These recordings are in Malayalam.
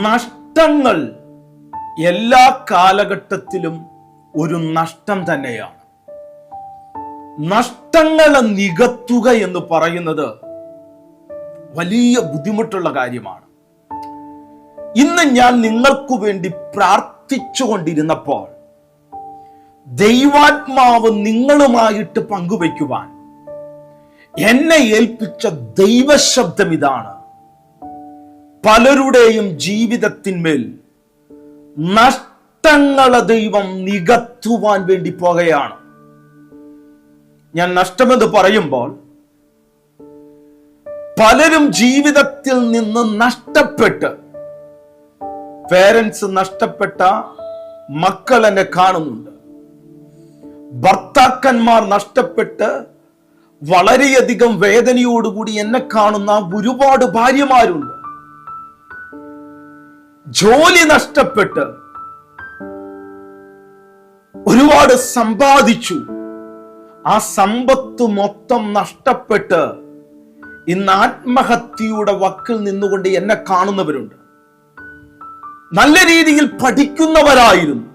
നഷ്ടങ്ങൾ എല്ലാ കാലഘട്ടത്തിലും ഒരു നഷ്ടം തന്നെയാണ്. നഷ്ടങ്ങളെ നികത്തുക എന്ന് പറയുന്നത് വലിയ ബുദ്ധിമുട്ടുള്ള കാര്യമാണ്. ഇന്ന് ഞാൻ നിങ്ങൾക്കു വേണ്ടി പ്രാർത്ഥിച്ചുകൊണ്ടിരുന്നപ്പോൾ ദൈവാത്മാവ് നിങ്ങളുമായിട്ട് പങ്കുവയ്ക്കുവാൻ എന്നെ ഏൽപ്പിച്ച ദൈവശബ്ദം ഇതാണ്. പലരുടെയും ജീവിതത്തിന്മേൽ നഷ്ടങ്ങളെ ദൈവം നികത്തുവാൻ വേണ്ടി പോകുകയാണ് ഞാൻ നഷ്ടമെന്ന് പറയുമ്പോൾ പലരും ജീവിതത്തിൽ നിന്ന് നഷ്ടപ്പെട്ട് പേരൻസ് നഷ്ടപ്പെട്ട മക്കൾ എന്നെ കാണുന്നുണ്ട്. ഭർത്താക്കന്മാർ നഷ്ടപ്പെട്ട് വളരെയധികം വേദനയോടുകൂടി എന്നെ കാണുന്ന ഒരുപാട് ഭാര്യമാരുണ്ട്. ജോലി നഷ്ടപ്പെട്ട് ഒരുപാട് സമ്പാദിച്ചു. ആ സമ്പത്ത് മൊത്തം നഷ്ടപ്പെട്ട് ഇന്ന് ആത്മഹത്യയുടെ വക്കിൽ നിന്നുകൊണ്ട് എന്നെ കാണുന്നവരുണ്ട്. നല്ല രീതിയിൽ പഠിക്കുന്നവരായിരുന്നു.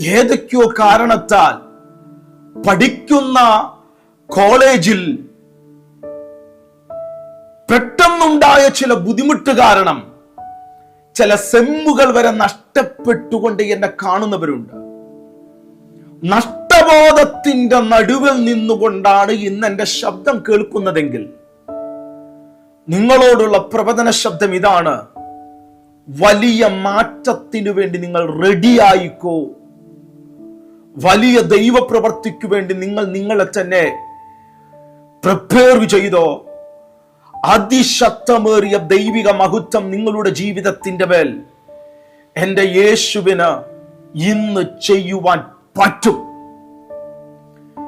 ഏതൊക്കെയോ കാരണത്താൽ പഠിക്കുന്ന കോളേജിൽ പെട്ടെന്നുണ്ടായ ചില ബുദ്ധിമുട്ട് കാരണം ചില സെമ്മുകൾ വരെ നഷ്ടപ്പെട്ടുകൊണ്ട് എന്നെ കാണുന്നവരുണ്ട്. നഷ്ടബോധത്തിന്റെ നടുവിൽ നിന്നുകൊണ്ടാണ് ഇന്ന് എന്റെ ശബ്ദം കേൾക്കുന്നതെങ്കിൽ നിങ്ങളോടുള്ള പ്രവചന ശബ്ദം ഇതാണ് വലിയ മാറ്റത്തിനു വേണ്ടി നിങ്ങൾ റെഡിയായിക്കോ വലിയ ദൈവപ്രവർത്തിക്കു വേണ്ടി നിങ്ങൾ നിങ്ങളെ തന്നെ പ്രിപ്പയർ ചെയ്തോ? അതിശക്തമേറിയ ദൈവിക മഹത്വം നിങ്ങളുടെ ജീവിതത്തിന്റെ മേൽ എന്റെ യേശുവിന് ഇന്ന് ചെയ്യുവാൻ പറ്റും.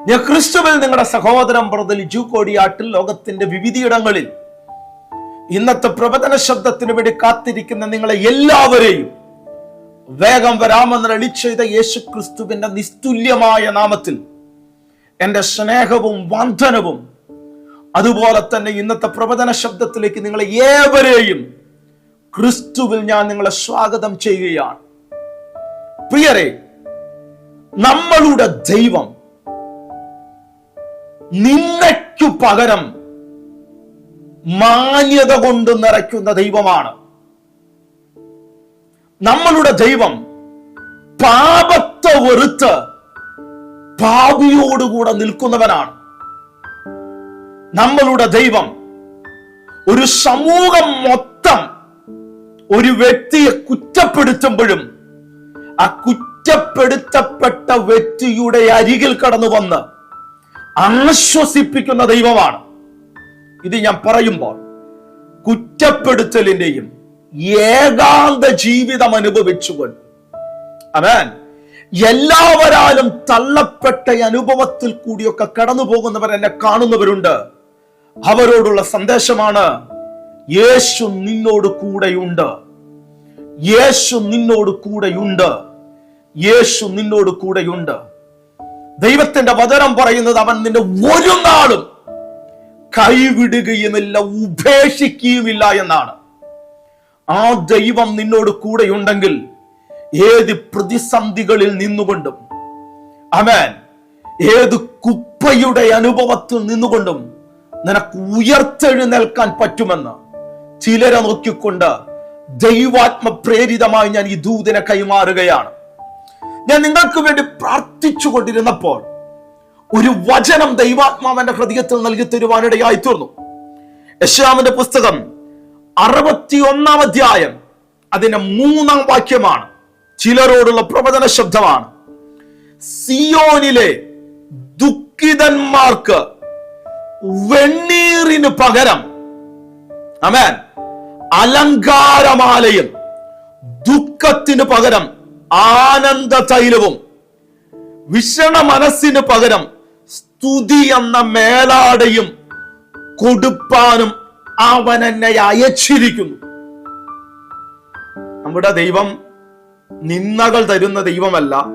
ഞാൻ ക്രിസ്തുവിൽ നിങ്ങളുടെ സഹോദരൻ പ്രതൽ ജൂക്കോടിയാട്ടിൽ ലോകത്തിന്റെ വിവിധയിടങ്ങളിൽ ഇന്നത്തെ പ്രവചന ശബ്ദത്തിന് വേണ്ടി കാത്തിരിക്കുന്ന നിങ്ങളെ എല്ലാവരെയും വേഗം വരാമെന്ന് അളിച്ചെയ്ത ചെയ്ത യേശു ക്രിസ്തുവിന്റെ നിസ്തുല്യമായ നാമത്തിൽ എന്റെ സ്നേഹവും വന്ദനവും അതുപോലെ തന്നെ ഇന്നത്തെ പ്രവചന ശബ്ദത്തിലേക്ക് നിങ്ങളെ ഏവരെയും ക്രിസ്തുവിൽ ഞാൻ നിങ്ങളെ സ്വാഗതം ചെയ്യുകയാണ്. പ്രിയരെ നമ്മളുടെ ദൈവം നിന്നയ്ക്കു പകരം മാന്യത കൊണ്ട് നിറയ്ക്കുന്ന ദൈവമാണ്. നമ്മളുടെ ദൈവം പാപത്തെ വെറുത്ത് പാപിയോടുകൂടെ നിൽക്കുന്നവനാണ്. നമ്മളുടെ ദൈവം ഒരു സമൂഹം മൊത്തം ഒരു വ്യക്തിയെ കുറ്റപ്പെടുത്തുമ്പോഴും ആ കുറ്റപ്പെടുത്തപ്പെട്ട വ്യക്തിയുടെ അരികിൽ കടന്നു വന്ന് ആശ്വസിപ്പിക്കുന്ന ദൈവമാണ്. ഇത് ഞാൻ പറയുമ്പോൾ കുറ്റപ്പെടുത്തലിന്റെയും ഏകാന്ത ജീവിതം അനുഭവിച്ചുകൊണ്ട് അവൻ എല്ലാവരാലും തള്ളപ്പെട്ട അനുഭവത്തിൽ കൂടിയൊക്കെ കടന്നു പോകുന്നവർ എന്നെ കാണുന്നവരുണ്ട്. അവരോടുള്ള സന്ദേശമാണ് യേശു നിന്നോട് കൂടെയുണ്ട്. യേശു നിന്നോട് കൂടെയുണ്ട്. യേശു നിന്നോട് കൂടെയുണ്ട്. ദൈവത്തിന്റെ വചനം പറയുന്നത് അവൻ നിന്നെ ഒരു നാളും കൈവിടുകയുമില്ല ഉപേക്ഷിക്കുകയുമില്ല എന്നാണ്. ആ ദൈവം നിന്നോട് കൂടെയുണ്ടെങ്കിൽ ഏത് പ്രതിസന്ധികളിൽ നിന്നുകൊണ്ടും അമേൻ ഏത് കുപ്പയുടെ അനുഭവത്തിൽ നിന്നുകൊണ്ടും നിനക്ക് ഉയർത്തെഴുന്നേൽക്കാൻ പറ്റുമെന്ന്. ചിലരെ നോക്കിക്കൊണ്ട് ദൈവാത്മ പ്രേരിതമായി ഞാൻ ഈ ദൂതിനെ കൈമാറുകയാണ്. ഞാൻ നിങ്ങൾക്ക് വേണ്ടി പ്രാർത്ഥിച്ചു കൊണ്ടിരുന്നപ്പോൾ ഒരു വചനം ദൈവാത്മാവന്റെ ഹൃദയത്തിൽ നൽകി തരുവാനിടയായി തീർന്നു. യശാമിന്റെ പുസ്തകം അറുപത്തി ഒന്നാം അധ്യായം അതിന്റെ മൂന്നാം വാക്യമാണ്. ചിലരോടുള്ള പ്രവചന ശബ്ദമാണ്. സിയോനിലെ ദുഃഖിതന്മാർക്ക് വെണ്ണീറിന് പകരം അമേൻ അലങ്കാരമാലയും ദുഃഖത്തിന് പകരം ആനന്ദ തൈലവും വിഷണ മനസ്സിന് പകരം സ്തുതി എന്ന മേലാടയും കൊടുപ്പാനും അവൻ എന്നെ അയച്ചിരിക്കുന്നു. നമ്മുടെ ദൈവം നിന്ദകൾ തരുന്ന ദൈവമല്ല.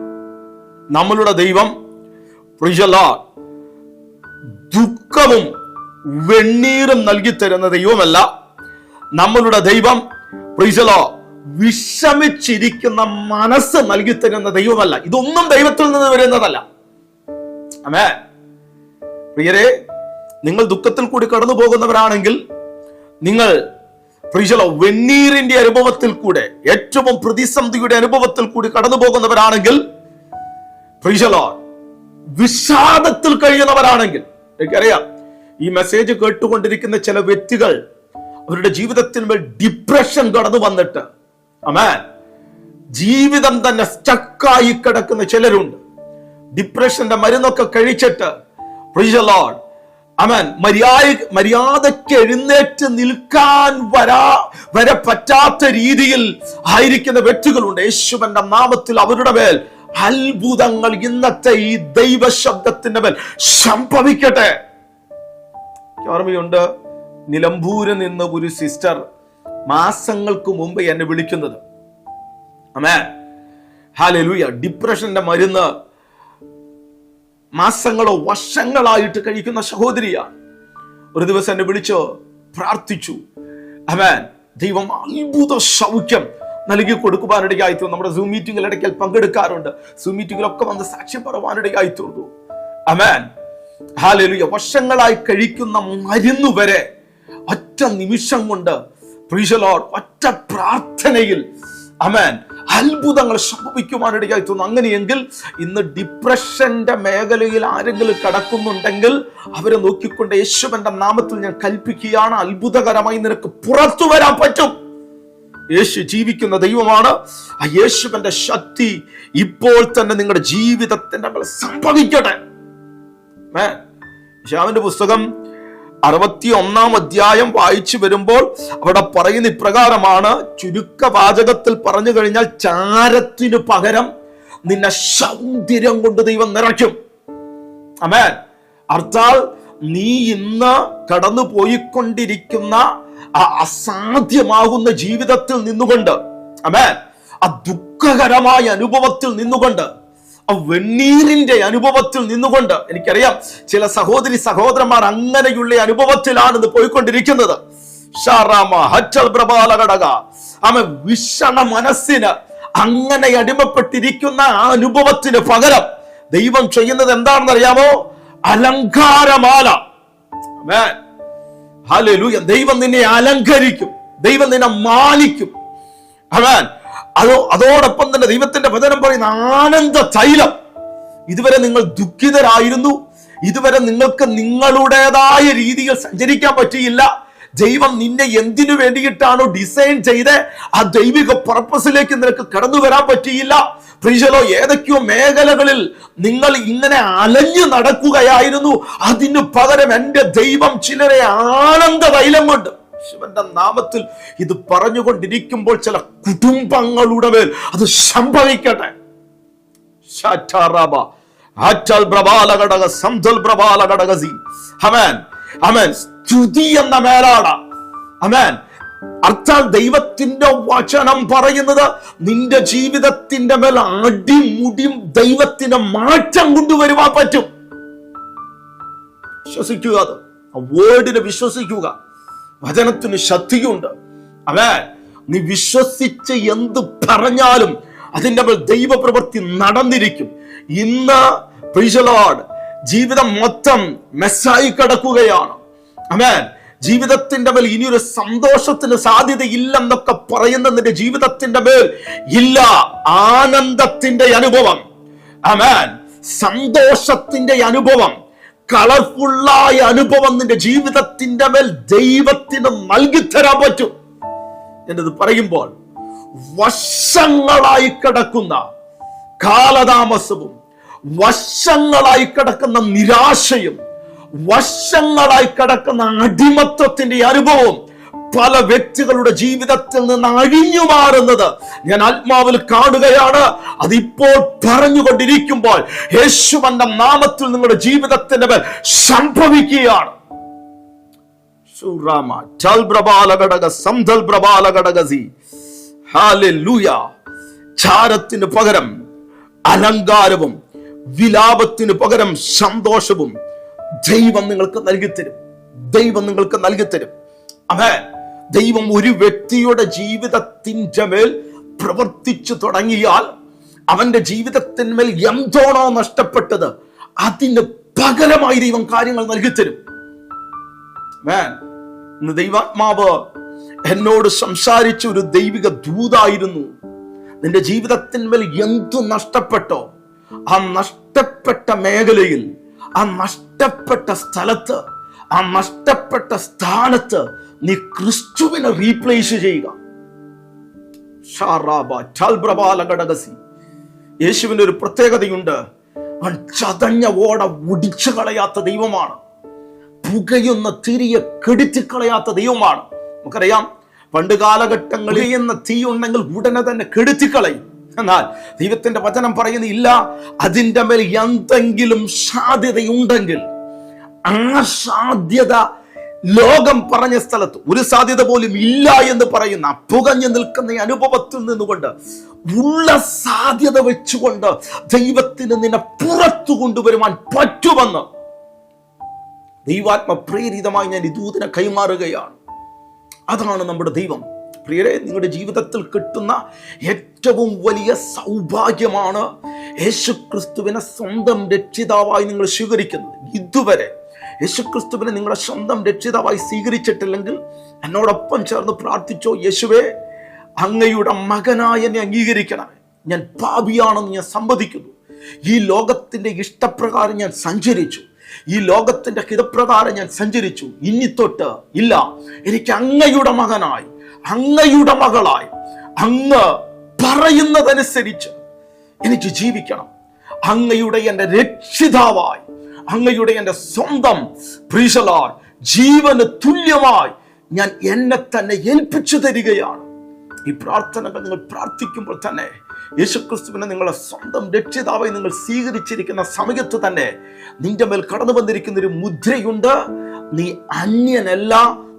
നമ്മളുടെ ദൈവം Lord, ദുഃഖവും വെണ്ണീറും നൽകി തരുന്ന ദൈവമല്ല. നമ്മളുടെ ദൈവം പ്രീസലോ വിഷമിച്ചിരിക്കുന്ന മനസ്സ് നൽകി തരുന്ന ദൈവമല്ല. ഇതൊന്നും ദൈവത്തിൽ നിന്ന് വരുന്നതല്ല. അമേ പ്രിയരെ നിങ്ങൾ ദുഃഖത്തിൽ കൂടി കടന്നു പോകുന്നവരാണെങ്കിൽ നിങ്ങൾ പ്രീസലോ വെണ്ണീറിന്റെ അനുഭവത്തിൽ കൂടെ ഏറ്റവും പ്രതിസന്ധിയുടെ അനുഭവത്തിൽ കൂടി കടന്നു പോകുന്നവരാണെങ്കിൽ പ്രീസലോ വിഷാദത്തിൽ കഴിയുന്നവരാണെങ്കിൽ എനിക്കറിയാം. ഈ മെസ്സേജ് കേട്ടുകൊണ്ടിരിക്കുന്ന ചില വ്യക്തികൾ അവരുടെ ജീവിതത്തിന്മേൽ ഡിപ്രഷൻ കടന്നു വന്നിട്ട്. അമേ ജീവിതം തന്നെ സ്റ്റക്കായി കിടക്കുന്ന ചിലരുണ്ട്. ഡിപ്രഷന്റെ മരുന്നൊക്കെ കഴിച്ചിട്ട്. അമേൻ മര്യാദ മര്യാദയ്ക്ക് എഴുന്നേറ്റ് നിൽക്കാൻ വരാ വരെ പറ്റാത്ത രീതിയിൽ ആയിരിക്കുന്ന വ്യക്തികളുണ്ട്. യേശുവന്റെ നാമത്തിൽ അവരുടെ മേൽ അത്ഭുതങ്ങൾ ഇന്നത്തെ ഈ ദൈവശബ്ദത്തിന്റെ മേൽ സംഭവിക്കട്ടെ. ഓർമ്മയുണ്ട് നിലമ്പൂരിൽ നിന്ന് ഒരു സിസ്റ്റർ മാസങ്ങൾക്ക് മുമ്പ് എന്നെ വിളിക്കുന്നത്. അമേ ഹാലുയ ഡിപ്രഷന്റെ മരുന്ന് മാസങ്ങളോ വർഷങ്ങളായിട്ട് കഴിക്കുന്ന സഹോദരിയ. ഒരു ദിവസം എന്നെ വിളിച്ചോ പ്രാർത്ഥിച്ചു. അമേ ദൈവം അത്ഭുത സൗഖ്യം നൽകി കൊടുക്കുവാനിടയായി തീർന്നു. നമ്മുടെ സൂം മീറ്റിംഗിൽ ഇടയ്ക്കൽ പങ്കെടുക്കാറുണ്ട്. സൂം മീറ്റിംഗിലൊക്കെ വന്ന് സാക്ഷ്യം പറയുവാനിടയായി തീർന്നു. അമേൻ ഹാലലുയ വർഷങ്ങളായി കഴിക്കുന്ന മരുന്ന് വരെ ഒറ്റ നിമിഷം കൊണ്ട് പ്രീശലോർ ഒറ്റ പ്രാർത്ഥനയിൽ. അമേൻ അത്ഭുതങ്ങൾ സംഭവിക്കുവാനിടയായി തോന്നുന്നു അങ്ങനെയെങ്കിൽ ഇന്ന് ഡിപ്രഷന്റെ മേഖലയിൽ ആരെങ്കിലും കടക്കുന്നുണ്ടെങ്കിൽ അവരെ നോക്കിക്കൊണ്ട് യേശുവന്റെ നാമത്തിൽ ഞാൻ കൽപ്പിക്കുകയാണ്. അത്ഭുതകരമായി നിനക്ക് പുറത്തു വരാൻ പറ്റും. യേശു ജീവിക്കുന്ന ദൈവമാണ്. ആ യേശുവിന്റെ ശക്തി ഇപ്പോൾ തന്നെ നിങ്ങളുടെ ജീവിതത്തിന്റെ മേൽ സംഭവിക്കട്ടെ. ഏഷാവിന്റെ പുസ്തകം അറുപത്തി ഒന്നാം അധ്യായം വായിച്ചു വരുമ്പോൾ അവിടെ പറയുന്ന ഇപ്രകാരമാണ്. ചുരുക്ക വാചകത്തിൽ പറഞ്ഞു കഴിഞ്ഞാൽ ചാരത്തിനു പകരം നിന്നെ സൗന്ദര്യം കൊണ്ട് ദൈവം നിറയ്ക്കും. അമേൻ അർത്ഥാൽ നീ ഇന്ന് കടന്നു പോയിക്കൊണ്ടിരിക്കുന്ന ആ അസാധ്യമാകുന്ന ജീവിതത്തിൽ നിന്നുകൊണ്ട് അമേ ആ ദുഃഖകരമായ അനുഭവത്തിൽ നിന്നുകൊണ്ട് ആ വെണ്ണീരിന്റെ അനുഭവത്തിൽ നിന്നുകൊണ്ട് എനിക്കറിയാം ചില സഹോദരി സഹോദരന്മാർ അങ്ങനെയുള്ള അനുഭവത്തിലാണ് ഇത് പോയിക്കൊണ്ടിരിക്കുന്നത്. വിഷണ മനസ്സിന് അങ്ങനെ അടിമപ്പെട്ടിരിക്കുന്ന ആ അനുഭവത്തിന് പകരം ദൈവം ചെയ്യുന്നത് എന്താണെന്ന് അറിയാമോ അലങ്കാരമാല ഹല്ലേലൂയ ദൈവം നിന്നെ അലങ്കരിക്കും. ദൈവം നിന്നെ മാലിക്കും അവൻ അതോ അതോടൊപ്പം തന്നെ ദൈവത്തിന്റെ വചനം പറയുന്ന ആനന്ദ തൈലം. ഇതുവരെ നിങ്ങൾ ദുഃഖിതരായിരുന്നു. ഇതുവരെ നിങ്ങൾക്ക് നിങ്ങളുടേതായ രീതിയിൽ സഞ്ചരിക്കാൻ പറ്റിയില്ല. ദൈവം നിന്നെ എന്തിനു വേണ്ടിയിട്ടാണോ ഡിസൈൻ ചെയ്ത്? ആ ദൈവിക പർപ്പസിലേക്ക് നിനക്ക് കടന്നു വരാൻ പറ്റിയില്ല. പ്രീശലോ ഏതൊക്കെയോ മേഖലകളിൽ നിങ്ങൾ ഇങ്ങനെ അലഞ്ഞു നടക്കുകയായിരുന്നു. അതിന് പകരം എന്റെ ദൈവം ചിലരെ ആനന്ദ തൈലം കൊണ്ട് ശിവന്റെ നാമത്തിൽ ഇത് പറഞ്ഞുകൊണ്ടിരിക്കുമ്പോൾ ചില കുടുംബങ്ങളുടെ മേൽ അത് സംഭവിക്കട്ടെ. സ്തുതി എന്ന മേലാണ്. അമേൻ അർത്ഥാൽ ദൈവത്തിന്റെ വചനം പറയുന്നത് നിന്റെ ജീവിതത്തിന്റെ മേൽ അടിമുടിയും ദൈവത്തിന്റെ മാറ്റം കൊണ്ടുവരുവാൻ പറ്റും. വിശ്വസിക്കുക അത്. വേർഡിനെ വിശ്വസിക്കുക. വചനത്തിന് ശക്തിയുണ്ട് അവേ നീ വിശ്വസിച്ച് എന്ത് പറഞ്ഞാലും അതിന്റെ മേൽ ദൈവപ്രവൃത്തി നടന്നിരിക്കും. ഇന്ന് പ്രീശലോഡ് ജീവിതം മൊത്തം മെസ്സായി കിടക്കുകയാണ്. അമേൻ ജീവിതത്തിന്റെ മേൽ ഇനിയൊരു സന്തോഷത്തിന് സാധ്യതയില്ലെന്നൊക്കെ പറയുന്ന നിന്റെ ജീവിതത്തിന്റെ മേൽ ഇല്ല ആനന്ദത്തിന്റെ അനുഭവം. അമേൻ സന്തോഷത്തിന്റെ അനുഭവം കളർഫുള്ളായ അനുഭവം നിന്റെ ജീവിതത്തിന്റെ മേൽ ദൈവത്തിന് നൽകി തരാൻ പറ്റും. എന്നത് പറയുമ്പോൾ വർഷങ്ങളായി കിടക്കുന്ന കാലതാമസവും വർഷങ്ങളായി കിടക്കുന്ന നിരാശയും വർഷങ്ങളായി കിടക്കുന്ന അടിമത്വത്തിന്റെ അനുഭവം പല വ്യക്തികളുടെ ജീവിതത്തിൽ നിന്ന് അഴിഞ്ഞു മാറുന്നത് ഞാൻ ആത്മാവിൽ കാണുകയാണ്. അതിപ്പോൾ പറഞ്ഞുകൊണ്ടിരിക്കുമ്പോൾ യേശുവന്റെ നാമത്തിൽ നിങ്ങളുടെ ജീവിതത്തിന്റെ മേൽ സംഭവിക്കുകയാണ്. ചാരത്തിന് പകരം അലങ്കാരവും വിലാപത്തിന് പകരം സന്തോഷവും ദൈവം നിങ്ങൾക്ക് നൽകിത്തരും ദൈവം നിങ്ങൾക്ക് നൽകിത്തരും അമേ ദൈവം ഒരു വ്യക്തിയുടെ ജീവിതത്തിന്റെ മേൽ പ്രവർത്തിച്ചു തുടങ്ങിയാൽ അവന്റെ ജീവിതത്തിന്മേൽ എന്തോണോ നഷ്ടപ്പെട്ടത് അതിന് പകരമായി ദൈവം കാര്യങ്ങൾ നൽകിത്തരും വേൻ ഇന്ന് ദൈവാത്മാവ് എന്നോട് സംസാരിച്ച ഒരു ദൈവിക ദൂതായിരുന്നു. നിന്റെ ജീവിതത്തിന്മേൽ എന്തു നഷ്ടപ്പെട്ടോ ആ നഷ്ടപ്പെട്ട മേഖലയിൽ ആ നഷ്ടപ്പെട്ട സ്ഥലത്ത് ആ നഷ്ടപ്പെട്ട സ്ഥാനത്ത് നീ ക്രിസ്തുവിനെ റീപ്ലേസ് ചെയ്യുക. യേശുവിന് ഒരു പ്രത്യേകതയുണ്ട്. അവൻ ചതഞ്ഞ ഓട ഒടിച്ചു കളയാത്ത ദൈവമാണ്. പുകയുന്ന തിരിയെ കെടുത്തിക്കളയാത്ത ദൈവമാണ്. നമുക്കറിയാം പണ്ട് കാലഘട്ടങ്ങളിൽ എന്ന തീ ഉണ്ടെങ്കിൽ ഉടനെ തന്നെ കെടുത്തിക്കളയും എന്നാൽ ദൈവത്തിന്റെ വചനം പറയുന്നില്ല. അതിന്റെ മേൽ എന്തെങ്കിലും സാധ്യതയുണ്ടെങ്കിൽ ആ സാധ്യത ലോകം പറഞ്ഞ സ്ഥലത്ത് ഒരു സാധ്യത പോലും ഇല്ല എന്ന് പറയുന്ന പുകഞ്ഞു നിൽക്കുന്ന അനുഭവത്തിൽ നിന്നുകൊണ്ട് ഉള്ള സാധ്യത വെച്ചുകൊണ്ട് ദൈവത്തിന് നിന്നെ പുറത്തു കൊണ്ടുവരുവാൻ പറ്റുമെന്ന് ദൈവാത്മ പ്രേരിതമായി ഞാൻ ഈ കൈമാറുകയാണ്. അതാണ് നമ്മുടെ ദൈവം. പ്രിയരെ നിങ്ങളുടെ ജീവിതത്തിൽ കിട്ടുന്ന ഏറ്റവും വലിയ സൗഭാഗ്യമാണ് യേശു ക്രിസ്തുവിനെ സ്വന്തം രക്ഷിതാവായി നിങ്ങൾ സ്വീകരിക്കുന്നത്. ഇതുവരെ യേശുക്രിസ്തുവിനെ നിങ്ങളുടെ സ്വന്തം രക്ഷിതാവായി സ്വീകരിച്ചിട്ടില്ലെങ്കിൽ എന്നോടൊപ്പം ചേർന്ന് പ്രാർത്ഥിച്ചോ യേശുവേ അങ്ങയുടെ മകനായ എന്നെ അംഗീകരിക്കണമേ. ഞാൻ പാപിയാണെന്ന് ഞാൻ സമ്മതിക്കുന്നു. ഈ ലോകത്തിന്റെ ഇഷ്ടപ്രകാരം ഞാൻ സഞ്ചരിച്ചു. ഈ ലോകത്തിന്റെ ഹിതപ്രകാരം ഞാൻ സഞ്ചരിച്ചു. ഇനി തൊട്ട് ഇല്ല. എനിക്ക് അങ്ങയുടെ മകനായി അങ്ങയുടെ മകളായി. അങ്ങ് പറയുന്നതനുസരിച്ച് എനിക്ക് ജീവിക്കണം. അങ്ങയുടെ എന്റെ രക്ഷിതാവായി. അങ്ങയുടെ എന്റെ സ്വന്തം പ്രീശലാർ ജീവന് തുല്യമായി ഞാൻ എന്നെ തന്നെ ഏൽപ്പിച്ചു തരികയാണ്. ഈ പ്രാർത്ഥനകൾ നിങ്ങൾ പ്രാർത്ഥിക്കുമ്പോൾ തന്നെ യേശുക്രിസ്തുവിനെ നിങ്ങളെ സ്വന്തം രക്ഷിതാവായി നിങ്ങൾ സ്വീകരിച്ചിരിക്കുന്ന സമയത്ത് തന്നെ നിന്റെ മേൽ കടന്നു വന്നിരിക്കുന്ന ഒരു മുദ്രയുണ്ട്. നീ അന്യനല്ല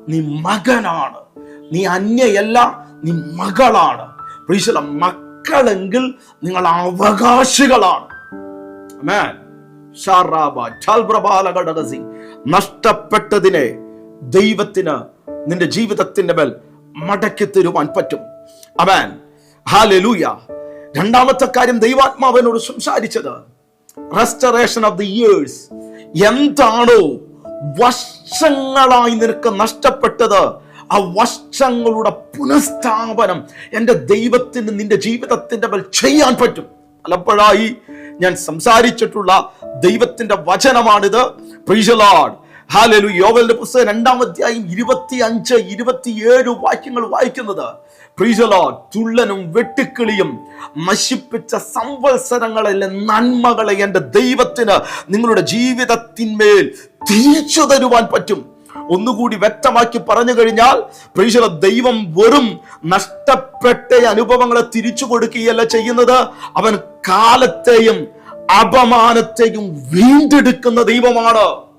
നീ മകനാണ്. നീ അന്യയല്ല നീ മകളാണ്. പ്രീശല മക്കളെങ്കിൽ നിങ്ങൾ അവകാശികളാണ്. നഷ്ടപ്പെട്ടതിനെ ദൈവത്തിന് നിന്റെ ജീവിതത്തിന്റെ മേൽ മടക്കി തരുവാൻ പറ്റും. അമാൻ ഹാലൂയ രണ്ടാമത്തെ കാര്യം ദൈവാത്മാവിനോട് സംസാരിച്ചത്. റെസ്റ്ററേഷൻ ഓഫ് ദി ഇയേഴ്സ് എന്താണോ വർഷങ്ങളായി നിനക്ക് നഷ്ടപ്പെട്ടത്? ആ വർഷങ്ങളുടെ പുനഃസ്ഥാപനം എന്റെ ദൈവത്തിന് നിന്റെ ജീവിതത്തിന്റെ മേൽ ചെയ്യാൻ പറ്റും. പലപ്പോഴായി ഞാൻ സംസാരിച്ചിട്ടുള്ള ദൈവത്തിന്റെ വചനമാണിത്. പ്രീശലാഡ് ഹാലലു യോവലിന്റെ പുസ്തകം രണ്ടാം അധ്യായം ഇരുപത്തി അഞ്ച് ഇരുപത്തിയേഴ് വാക്യങ്ങൾ വായിക്കുന്നത്. പ്രീശലാഡ് തുള്ളനും വെട്ടുക്കിളിയും നശിപ്പിച്ച സംവത്സരങ്ങളിലെ നന്മകളെ എന്റെ ദൈവത്തിന് നിങ്ങളുടെ ജീവിതത്തിന്മേൽ തിരിച്ചു തരുവാൻ പറ്റും. ഒന്നുകൂടി വ്യക്തമാക്കി പറഞ്ഞു കഴിഞ്ഞാൽ പ്രീശ്വര ദൈവം വെറും നഷ്ടപ്പെട്ട അനുഭവങ്ങളെ തിരിച്ചു കൊടുക്കുകയല്ല ചെയ്യുന്നത്. അവൻ കാലത്തെയും അപമാനത്തെയും വീണ്ടെടുക്കുന്ന ദൈവമാണ്.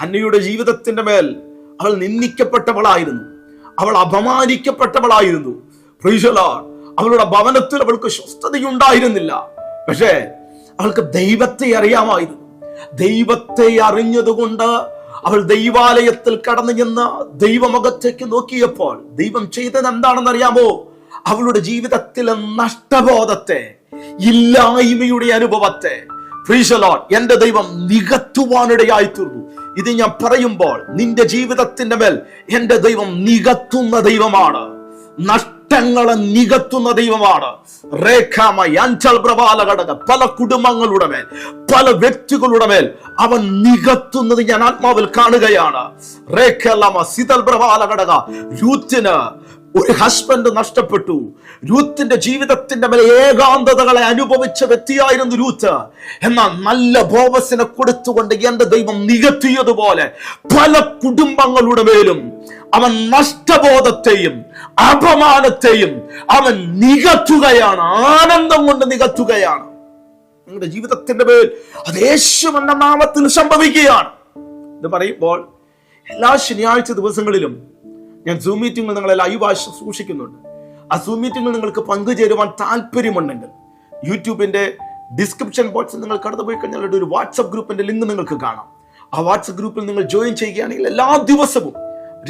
അന്നയുടെ ജീവിതത്തിന്റെ മേൽ അവൾ നിന്ദിക്കപ്പെട്ടവളായിരുന്നു. അവൾ അപമാനിക്കപ്പെട്ടവളായിരുന്നു. അവളുടെ ഭവനത്തിൽ അവൾക്ക് സ്വസ്ഥതയുണ്ടായിരുന്നില്ല. പക്ഷേ അവൾക്ക് ദൈവത്തെ അറിയാമായിരുന്നു. ദൈവത്തെ അറിഞ്ഞതുകൊണ്ട് അവൾ ദൈവാലയത്തിൽ കടന്നു ചെന്ന് ദൈവമുഖത്തേക്ക് നോക്കിയപ്പോൾ ദൈവം ചെയ്തത് എന്താണെന്ന് അറിയാമോ അവളുടെ ജീവിതത്തിലെ നഷ്ടബോധത്തെ ഇല്ലായ്മയുടെ അനുഭവത്തെ. എന്റെ ദൈവം നികത്തുവാനിടയായി തീർന്നു ഇത് ഞാൻ പറയുമ്പോൾ നിന്റെ ജീവിതത്തിന്റെ മേൽ എന്റെ ദൈവം നികത്തുന്ന ദൈവമാണ്. നഷ്ടങ്ങളെ നികത്തുന്ന ദൈവമാണ്. പല കുടുംബങ്ങളുടെ മേൽ പല വ്യക്തികളുടെ മേൽ അവൻ നികത്തുന്നത് ഞാൻ ആത്മാവിൽ കാണുകയാണ്. രേഖലമ സിതൽ പ്രബാല ഘടക രൂത്തിന് ഒരു ഹസ്ബൻഡ് നഷ്ടപ്പെട്ടു. രൂത്തിന്റെ ജീവിതത്തിന്റെ മേലെ ഏകാന്തതകളെ അനുഭവിച്ച വ്യക്തിയായിരുന്നു രൂത്ത്. എന്നാൽ നല്ല ബോവസിനെ കൊടുത്തുകൊണ്ട് എന്റെ ദൈവം നികത്തിയതുപോലെ പല കുടുംബങ്ങളുടെ മേലും അവൻ നഷ്ടബോധത്തെയും അപമാനത്തെയും അവൻ നികത്തുകയാണ് ആനന്ദം കൊണ്ട് നികത്തുകയാണ്. നിങ്ങളുടെ ജീവിതത്തിന്റെ മേൽ അത് യേശു എന്ന നാമത്തിൽ സംഭവിക്കുകയാണ്. ഇത് പറയുമ്പോൾ എല്ലാ ശനിയാഴ്ച ദിവസങ്ങളിലും ഞാൻ സൂം മീറ്റിംഗിൽ നിങ്ങളെ ലൈവായി സൂക്ഷിക്കുന്നുണ്ട്. ആ സൂം മീറ്റിംഗിൽ നിങ്ങൾക്ക് പങ്കുചേരുവാൻ താല്പര്യമുണ്ടെങ്കിൽ യൂട്യൂബിന്റെ ഡിസ്ക്രിപ്ഷൻ ബോക്സിൽ നിങ്ങൾ കടന്നു പോയി കഴിഞ്ഞാൽ ഒരു വാട്സപ്പ് ഗ്രൂപ്പിന്റെ ലിങ്ക് നിങ്ങൾക്ക് കാണാം. ആ വാട്സപ്പ് ഗ്രൂപ്പിൽ നിങ്ങൾ ജോയിൻ ചെയ്യുകയാണെങ്കിൽ എല്ലാ ദിവസവും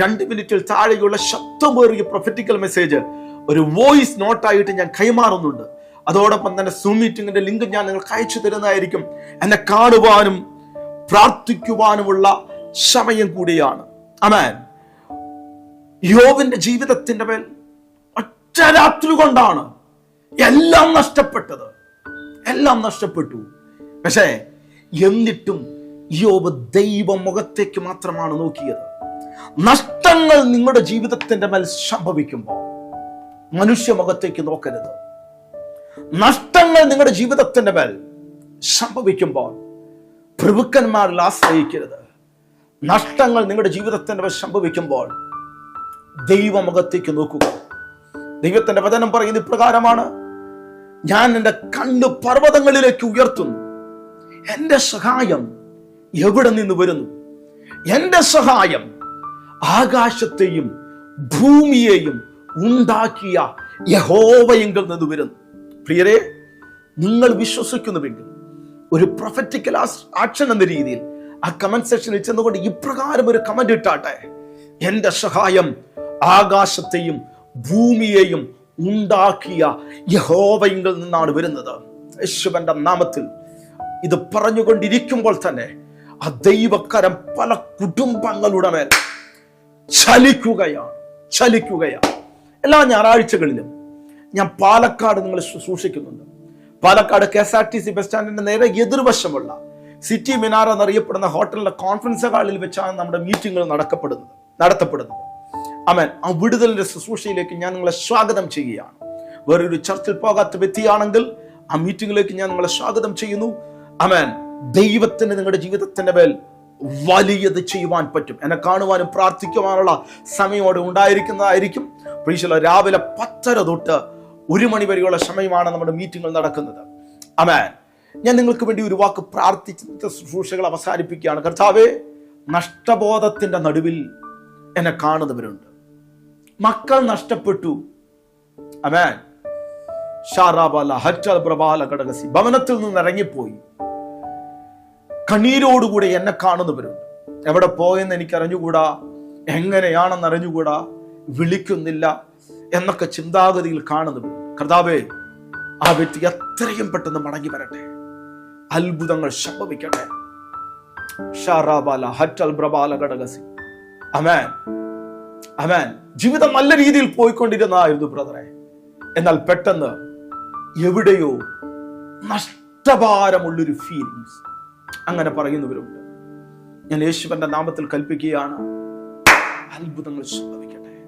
രണ്ട് മിനിറ്റിൽ താഴെയുള്ള ശബ്ദമേറിയ പ്രൊഫറ്റിക്കൽ മെസ്സേജ് ഒരു വോയിസ് നോട്ടായിട്ട് ഞാൻ കൈമാറുന്നുണ്ട്. അതോടൊപ്പം തന്നെ സൂം മീറ്റിംഗിന്റെ ലിങ്ക് ഞാൻ നിങ്ങൾക്ക് അയച്ചു തരുന്നതായിരിക്കും. എന്നെ കാണുവാനും പ്രാർത്ഥിക്കുവാനുമുള്ള സമയം കൂടിയാണ്. അമേൻ യോവിന്റെ ജീവിതത്തിന്റെ മേൽ ഒറ്റ രാത്രി കൊണ്ടാണ് എല്ലാം നഷ്ടപ്പെട്ടത്. എല്ലാം നഷ്ടപ്പെട്ടു. പക്ഷേ എന്നിട്ടും യോബ് ദൈവ മുഖത്തേക്ക് മാത്രമാണ് നോക്കിയത്. നഷ്ടങ്ങൾ നിങ്ങളുടെ ജീവിതത്തിന്റെ മേൽ സംഭവിക്കുമ്പോൾ മനുഷ്യ മുഖത്തേക്ക് നോക്കരുത്. നഷ്ടങ്ങൾ നിങ്ങളുടെ ജീവിതത്തിന്റെ മേൽ സംഭവിക്കുമ്പോൾ പ്രഭുക്കന്മാരിൽ ആശ്രയിക്കരുത്. നഷ്ടങ്ങൾ നിങ്ങളുടെ ജീവിതത്തിന്റെ മേൽ സംഭവിക്കുമ്പോൾ ദൈവമുഖത്തേക്ക് നോക്കുക. ദൈവത്തിന്റെ വചനം പറയുന്ന ഇപ്രകാരമാണ് ഞാൻ എന്റെ കണ്ണ് പർവതങ്ങളിലേക്ക് ഉയർത്തുന്നു. എന്റെ സഹായം എവിടെ നിന്ന് വരുന്നു? എന്റെ സഹായം ആകാശത്തെയും ഭൂമിയെയും ഉണ്ടാക്കിയ യഹോവയെങ്കിൽ നിന്ന് വരുന്നു. പ്രിയരെ നിങ്ങൾ വിശ്വസിക്കുന്നുവെങ്കിൽ ഒരു പ്രൊഫറ്റിക്കൽ ആക്ഷൻ എന്ന രീതിയിൽ ആ കമന്റ് സെക്ഷനിൽ ചെന്നുകൊണ്ട് ഇപ്രകാരം ഒരു കമന്റ് ഇട്ടാട്ടെ എന്റെ സഹായം ആകാശത്തെയും ഭൂമിയെയും ഉണ്ടാക്കിയ യഹോവയിങ്കിൽ നിന്നാണ് വരുന്നത്. യേശുവന്റെ നാമത്തിൽ ഇത് പറഞ്ഞുകൊണ്ടിരിക്കുമ്പോൾ തന്നെ ആ ദൈവക്കരം പല കുടുംബങ്ങളുടെ മേൽ ചലിക്കുകയാണ് ചലിക്കുകയാണ്. എല്ലാ ഞായറാഴ്ചകളിലും ഞാൻ പാലക്കാട് നിങ്ങൾ ശുശ്രൂഷിക്കുന്നുണ്ട് Palakkad K S R T C bus സ്റ്റാൻഡിന്റെ നേരെ എതിർവശമുള്ള സിറ്റി മിനാർ എന്നറിയപ്പെടുന്ന ഹോട്ടലിലെ കോൺഫറൻസ് ഹാളിൽ വെച്ചാണ് നമ്മുടെ മീറ്റിങ്ങുകൾ നടക്കപ്പെടുന്നത് നടത്തപ്പെടുന്നത്. അമേൻ ആ വിടുതലിന്റെ ശുശ്രൂഷയിലേക്ക് ഞാൻ നിങ്ങളെ സ്വാഗതം ചെയ്യുകയാണ്. വേറൊരു ചർച്ചിൽ പോകാത്ത വ്യക്തിയാണെങ്കിൽ ആ മീറ്റിംഗിലേക്ക് ഞാൻ നിങ്ങളെ സ്വാഗതം ചെയ്യുന്നു. അമേൻ ദൈവത്തിന് നിങ്ങളുടെ ജീവിതത്തിന്റെ മേൽ വലിയത് ചെയ്യുവാൻ പറ്റും. എന്നെ കാണുവാനും പ്രാർത്ഥിക്കുവാനുള്ള സമയം അവിടെ ഉണ്ടായിരിക്കുന്നതായിരിക്കും. പ്രീശല രാവിലെ പത്തര തൊട്ട് ഒരു മണി വരെയുള്ള സമയമാണ് നമ്മുടെ മീറ്റിങ്ങുകൾ നടക്കുന്നത്. അമേൻ ഞാൻ നിങ്ങൾക്ക് വേണ്ടി ഒരു വാക്ക് പ്രാർത്ഥിച്ച ശുശ്രൂഷകൾ അവസാനിപ്പിക്കുകയാണ്. കർത്താവേ നഷ്ടബോധത്തിന്റെ നടുവിൽ എന്നെ കാണുന്നവരുണ്ട്. മക്കൾ നഷ്ടപ്പെട്ടു. അമേൻ ഷാറാബാല ഹറ്റൽ പ്രബാല ഘടകസി ഭവനത്തിൽ നിന്ന് ഇറങ്ങിപ്പോയി. കണ്ണീരോടുകൂടെ എന്നെ കാണുന്നവരുണ്ട് എവിടെ പോയെന്ന് എനിക്ക് അറിഞ്ഞുകൂടാ എങ്ങനെയാണെന്ന് അറിഞ്ഞുകൂടാ? വിളിക്കുന്നില്ല എന്നൊക്കെ ചിന്താഗതിയിൽ കാണുന്നവരുണ്ട് കർത്താവേ ആ വ്യക്തി എത്രയും പെട്ടെന്ന് മടങ്ങി വരട്ടെ. അത്ഭുതങ്ങൾ സംഭവിക്കട്ടെ. ഷാറാബാല ഹറ്റൽ പ്രബാല ഘടകസി അമേൻ അമേൻ ജീവിതം നല്ല രീതിയിൽ പോയിക്കൊണ്ടിരുന്നതായിരുന്നു ബ്രദറെ. എന്നാൽ പെട്ടെന്ന് എവിടെയോ നഷ്ടഭാരമുള്ളൊരു ഫീലിങ്സ് അങ്ങനെ പറയുന്നവരുണ്ട്. ഞാൻ യേശുവന്റെ നാമത്തിൽ കൽപ്പിക്കുകയാണ്. അത്ഭുതങ്ങൾ സംഭവിക്കട്ടെ.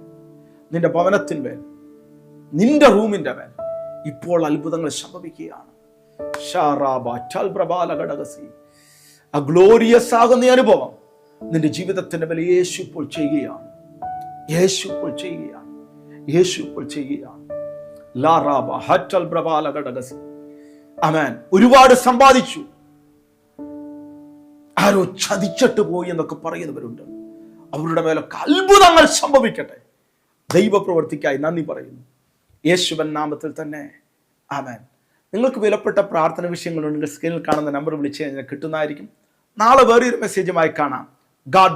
നിന്റെ ഭവനത്തിന്മേൽ നിന്റെ റൂമിന്റെ മേൽ ഇപ്പോൾ അത്ഭുതങ്ങൾ സംഭവിക്കുകയാണ്. ആകുന്ന അനുഭവം നിന്റെ ജീവിതത്തിന്റെ മേൽ യേശു ഇപ്പോൾ ചെയ്യുകയാണ്. യേശു ഇപ്പോൾ ചെയ്യുകയാണ് യേശു ഇപ്പോൾ ചെയ്യുകയാണ് ലാറാബ ഹറ്റൽ പ്രബാല ഘടകസി അമേൻ ഒരുപാട് സമ്പാദിച്ചു. ആരോ ചതിച്ചിട്ട് പോയി എന്നൊക്കെ പറയുന്നവരുണ്ട്. അവരുടെ മേലൊക്കെ അത്ഭുതങ്ങൾ സംഭവിക്കട്ടെ. ദൈവപ്രവർത്തിക്കായി നന്ദി പറയുന്നു. യേശുവൻ നാമത്തിൽ തന്നെ. ആമേൻ. നിങ്ങൾക്ക് വിലപ്പെട്ട പ്രാർത്ഥന വിഷയങ്ങളുണ്ടെങ്കിൽ സ്ക്രീനിൽ കാണുന്ന നമ്പർ വിളിച്ച് കഴിഞ്ഞാൽ കിട്ടുന്നതായിരിക്കും. നാളെ വേറൊരു മെസ്സേജുമായി കാണാം. ഗാഡ്